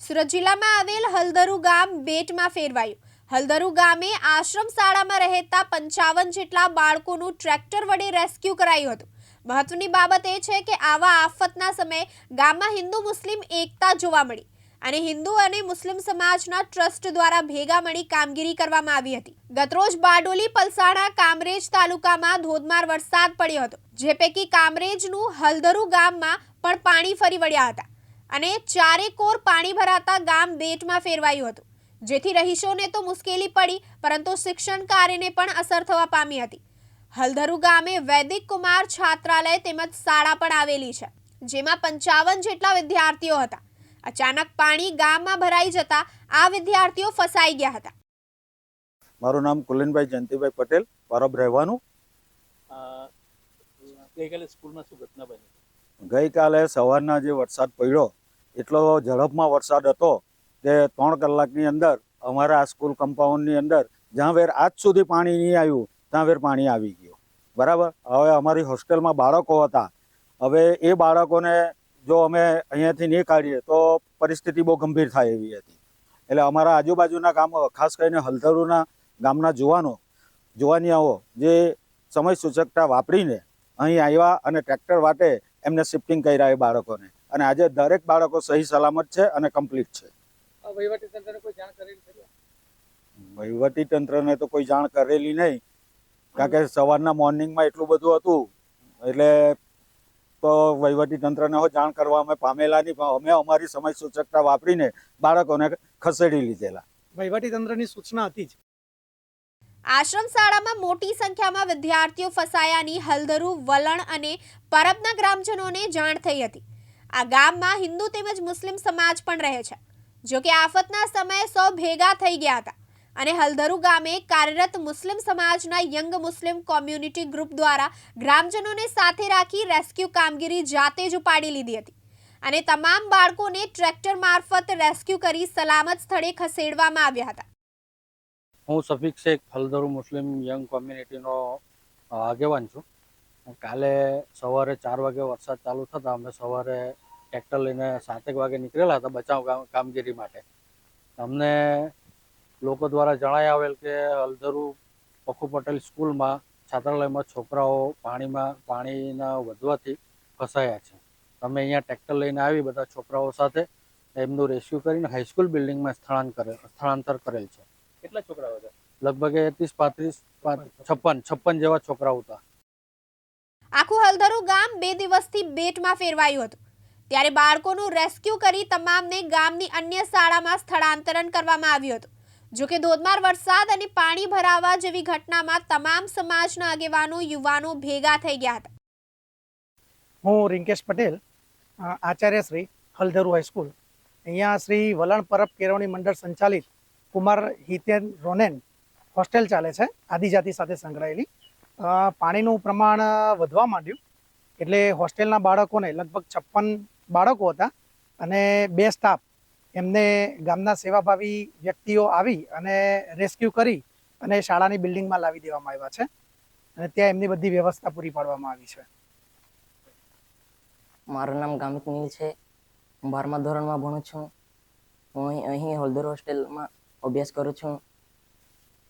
સુરત જિલ્લામાં આવેલ હલદરુ ગામ બેટમાં ફેરવાયું. હલદરુ ગામે આશ્રમ શાળામાં રહેતા પંચાવન જેટલા બાળકોનું ટ્રેક્ટર વડે રેસ્ક્યુ કરાયું હતું. મહત્વની બાબત એ છે કે આવા આફતના સમયે ગામમાં હિન્દુ, મુસ્લિમ એકતા જોવા મળી અને હિન્દુ અને મુસ્લિમ સમાજના ટ્રસ્ટ દ્વારા ભેગા મળી કામગીરી કરવામાં આવી હતી. ગતરોજ બારડોલી, પલસાણા, કામરેજ તાલુકામાં ધોધમાર વરસાદ પડ્યો હતો, જે પૈકી કામરેજનું હલદરુ ગામમાં પણ પાણી ફરી વળ્યા હતા. અને ચારે કોર પાણી ભરાતા ગામ બેટમાં ફેરવાયું હતું. જેથી રહીશોને તો મુશ્કેલી પડી પરંતુ શિક્ષણ કાર્યને પણ અસર થવા પામી હતી. હલધરુ ગામે વૈદિક કુમાર છાત્રાલય તેમજ શાળા પણ આવેલી છે જેમાં પંચાવન જેટલા વિદ્યાર્થીઓ હતા. અચાનક પાણી ગામમાં ભરાઈ જતા આ વિદ્યાર્થીઓ ફસાઈ ગયા હતા. મારું નામ કુલિનભાઈ જયંતિભાઈ પટેલ પરબ રહેવાનું. ગઈકાલે સ્કૂલમાં શું ઘટના બની? ગઈકાલે સવારના જે વરસાદ પડ્યો એટલો ઝડપમાં વરસાદ હતો કે ત્રણ કલાકની અંદર અમારા સ્કૂલ કમ્પાઉન્ડની અંદર જ્યાં વેર આજ સુધી પાણી નહીં આવ્યું, ત્યાં વેર પાણી આવી ગયું. બરાબર? હવે અમારી હોસ્ટેલમાં બાળકો હતા. હવે એ બાળકોને જો અમે અહીંયાથી નહીં કાઢીએ તો પરિસ્થિતિ બહુ ગંભીર થાય એવી હતી. એટલે અમારા આજુબાજુના ગામો, ખાસ કરીને હલધરુના ગામના જુવાનો, જુવાનિયાઓ જે સમય સૂચકતા વાપરીને અહીં આવ્યા અને ટ્રેક્ટર વાટે એમને શિફ્ટિંગ કર્યા એ બાળકોને. અને આજે દરેક બાળકો સહી સલામત છે અને કમ્પ્લીટ છે. વહીવટી તંત્રને કોઈ જાણ કરેલી છે વહીવટી તંત્રને તો કોઈ જાણ કરેલી નહીં. કારણ કે સવારના મોર્નિંગમાં એટલું બધું હતું એટલે તો વહીવટી તંત્રને હો જાણ કરવા અમે પામેલા નહીં પણ અમે અમારી સમય સૂચકતા વાપરીને બાળકોને ખસેડી લીધેલા. વહીવટી તંત્રની સૂચના હતી જ. આશ્રમ શાળામાં મોટી સંખ્યામાં વિદ્યાર્થીઓ ફસાયાની હલધરુ વલણ અને પરબના ગ્રામજનોને જાણ થઈ હતી. આ ગામમાં હિન્દુ તેમજ મુસ્લિમ સમાજ પણ રહે છે. જો કે આફતના સમયે સૌ ભેગા થઈ ગયા હતા અને હલધરુ ગામે કાર્યરત મુસ્લિમ સમાજના યંગ મુસ્લિમ કોમ્યુનિટી ગ્રુપ દ્વારા ગ્રામજનોને સાથે રાખી રેસ્ક્યુ કામગીરી જાતે જ ઉપાડી લીધી હતી અને તમામ બાળકોને ટ્રેક્ટર મારફત રેસ્ક્યુ કરી સલામત સ્થળે ખસેડવામાં આવ્યા હતા. હું સફીક શેખ, હલધરુ મુસ્લિમ યંગ કોમ્યુનિટીનો આગેવાન છું. કાલે સવારે ચાર વાગે વરસાદ ચાલુ થતા અમે સવારે ટ્રેક્ટર લઈને સાતેક વાગે નીકળેલા હતા બચાવ કામ- કામગીરી માટે. અમને લોકો દ્વારા જણાઈ આવેલ કે અલધરુ પખુ પટેલ સ્કૂલમાં છાત્રાલયમાં છોકરાઓ પાણીમાં પાણીના વધવાથી ફસાયા છે. અમે અહીંયા ટ્રેક્ટર લઈને આવી બધા છોકરાઓ સાથે એમનું રેસ્ક્યુ કરીને હાઈસ્કૂલ બિલ્ડિંગમાં સ્થળાંતર સ્થળાંતર કરેલ છે. કેટલા છોકરાઓ હતા? લગભગ ત્રીસ પાંત્રીસ છપ્પન છપ્પન જેવા છોકરાઓ હતા. આખું હલધરુ ગામ બે દિવસથી બેટમાં ફેરવાયું હતું. ત્યારે બાળકોનું રેસ્ક્યુ કરી તમામને ગામની અન્ય શાળામાં સ્થળાંતરણ કરવામાં આવ્યું હતું. જોકે ધોધમાર વરસાદ અને પાણી ભરાવા જેવી ઘટનામાં તમામ સમાજના આગેવાનો, યુવાનો ભેગા થઈ ગયા હતા. હું રિંકેશ પટેલ આચાર્ય શ્રી હલધરુ હાઈસ્કૂલ. અહીંયા શ્રી વલણ પરબ કેળવણી મંડળ સંચાલિત કુમાર હિતેન રોનેન હોસ્ટેલ ચાલે છે, આદિજાતિ સાથે સંકળાયેલી. પાણીનું પ્રમાણ વધવા માંડ્યું. એટલે હોસ્ટેલના બાળકોને, લગભગ છપ્પન બાળકો હતા અને બે સ્ટાફ એમને ગામના સેવાભાવી વ્યક્તિઓ આવી અને રેસ્ક્યુ કરી અને શાળાની બિલ્ડિંગમાં લાવી દેવામાં આવ્યા છે. અને ત્યાં એમની બધી વ્યવસ્થા પૂરી પાડવામાં આવી છે. મારું નામ ગામિત નીલ છે. હું બારમા ધોરણમાં ભણું છું. હું અહીં હોલદર હોસ્ટેલમાં અભ્યાસ કરું છું.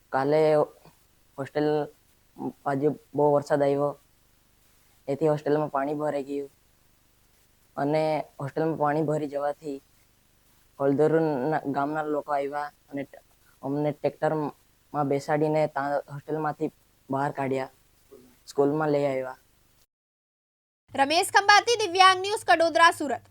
કાલે હોસ્ટેલ આજે બહુ વરસાદ આવ્યો. એથી હોસ્ટેલમાં પાણી ભરાઈ ગયું. અને હોસ્ટેલમાં પાણી ભરી જવાથી હોલદર ગામના લોકો આવ્યા અને અમને ટ્રેક્ટરમાં બેસાડીને ત્યાં હોસ્ટેલમાંથી બહાર કાઢ્યા. સ્કૂલમાં લઈ આવ્યા. રમેશ ખંભાતી, દિવ્યાંગ ન્યૂઝ, કડોદરા, સુરત.